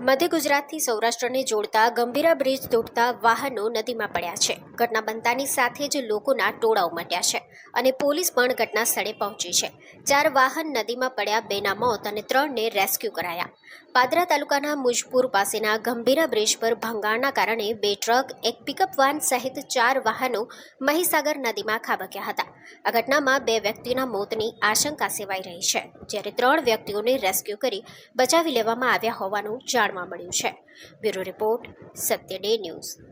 મધ્ય ગુજરાતથી સૌરાષ્ટ્રને જોડતા ગંભીરા બ્રિજ તૂટતા વાહનો નદીમાં પડ્યા છે. ઘટના બનતાની સાથે જ લોકોના ટોળા ઉમટ્યા છે અને પોલીસ પણ ઘટના સ્થળે પહોંચી છે. ચાર વાહન નદીમાં પડ્યા, બેના મોત અને ત્રણને રેસ્ક્યુ કરાયા. પાદરા તાલુકાના મુજપુર પાસેના ગંભીરા બ્રિજ પર ભંગાણના કારણે બે ટ્રક, એક પિકઅપ વાન સહિત ચાર વાહનો મહીસાગર નદીમાં ખાબક્યા હતા. આ ઘટનામાં બે વ્યક્તિઓના મોતની આશંકા સેવાઈ રહી છે, જ્યારે ત્રણ વ્યક્તિઓને રેસ્ક્યુ કરી બચાવી લેવામાં આવ્યા હોવાનું જાણવા મળ્યું છે. Bureau report Satya day news.